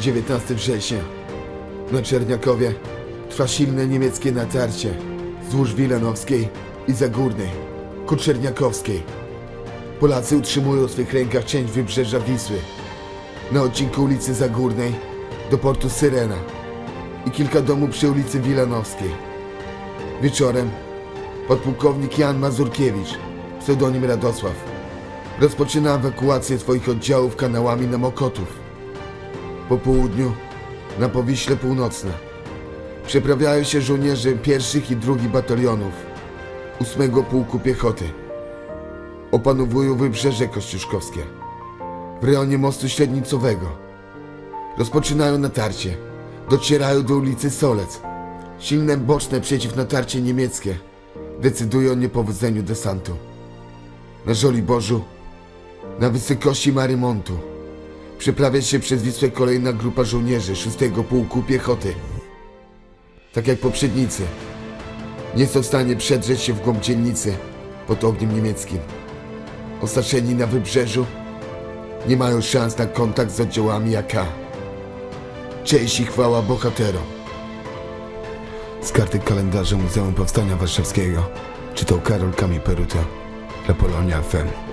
Dziewiętnasty września. Na Czerniakowie trwa silne niemieckie natarcie wzdłuż Wilanowskiej i Zagórnej ku Czerniakowskiej. Polacy utrzymują w swych rękach część wybrzeża Wisły na odcinku ulicy Zagórnej do portu Syrena i kilka domów przy ulicy Wilanowskiej. Wieczorem podpułkownik Jan Mazurkiewicz, pseudonim Radosław, rozpoczyna ewakuację swoich oddziałów kanałami na Mokotów. Po południu na Powiśle Północne przeprawiają się żołnierze pierwszych i drugich batalionów ósmego Pułku Piechoty. Opanowują wybrzeże kościuszkowskie w rejonie mostu średnicowego. Rozpoczynają natarcie. Docierają do ulicy Solec. Silne boczne przeciwnatarcie niemieckie decyduje o niepowodzeniu desantu. Na Żoliborzu, na wysokości Marymontu, przeprawia się przez Wisłę kolejna grupa żołnierzy 6 Pułku Piechoty. Tak jak poprzednicy, nie są w stanie przedrzeć się w głąb dzielnicy pod ogniem niemieckim. Osaczeni na wybrzeżu nie mają szans na kontakt z oddziałami AK. Cześć i chwała bohaterom. Z karty kalendarza Muzeum Powstania Warszawskiego czytał Karol Kami Peruta dla Polonia FM.